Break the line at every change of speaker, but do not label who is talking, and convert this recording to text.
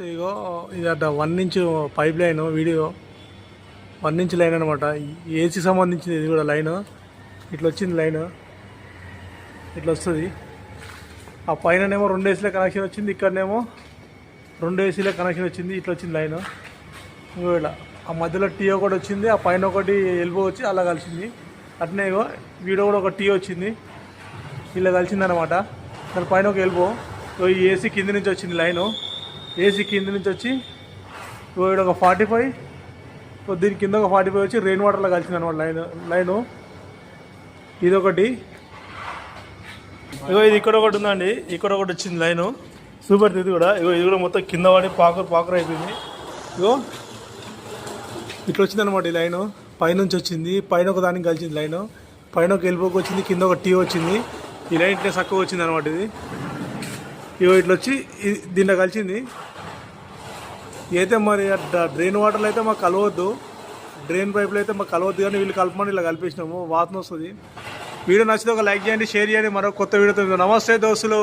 నమస్తే ఇగో ఇది అట one inch pipe line video. One inch line అనమాట ఏసీ సంబంధించింది ఇది కూడా లైన్ ఇట్లా వచ్చింది లైన్ ఇట్లా వస్తుంది. ఆ పైననేమో రెండు ఏసీల కనెక్షన్ వచ్చింది ఇక్కడనేమో రెండు ఏసీల కనెక్షన్ వచ్చింది ఇట్లా వచ్చింది లైన్ ఇంకో ఇలా. ఆ మధ్యలో టీ ఒకటి వచ్చింది ఆ పైన ఒకటి ఎల్బో వచ్చి అలా కలిసింది. అట్నే ఇగో వీడియో కూడా ఒక టీ వచ్చింది. ఇలా కలిసింది అనమాట దాని పైన ఒక ఎల్బో ఈ ఏసీ కింద నుంచి వచ్చింది లైను ఏసీ కింద నుంచి వచ్చి ఇక్కడ ఒక ఫార్టీ ఫైవ్ దీని కింద ఒక ఫార్టీ ఫైవ్ వచ్చి రెయిన్ వాటర్లో కలిసింది అనమాట లైన్ లైను. ఇదొకటి ఇగో ఇది ఇక్కడ ఒకటి ఉందండి. ఇక్కడ ఒకటి వచ్చింది లైను. సూపర్ ఇది కూడా. ఇగో ఇది కూడా మొత్తం కింద పడి పాకర్ పాకర్ అయిపోయింది. ఇగో ఇట్లా వచ్చింది అనమాట ఈ లైను. పైనుంచి వచ్చింది. పైన ఒక దానికి కలిసింది లైను. పైన ఒక ఎల్బోకి వచ్చింది. కింద ఒక టీ వచ్చింది. ఈ లైన్ ఇట్లా చక్కగా వచ్చింది అనమాట ఇది. ఇగో ఇట్లా వచ్చి దీంట్లో కలిసింది. అయితే మరి డ్రైన్ వాటర్లో అయితే మాకు కలవద్దు. డ్రైన్ పైపులు అయితే మాకు కలవద్దు కానీ వీళ్ళు కలపమని ఇలా కలిపేసినాము. వాసన వస్తుంది. వీడియో నచ్చితే ఒక లైక్ చేయండి షేర్ చేయండి. మరో కొత్త వీడియోతో నమస్తే దోస్తులు.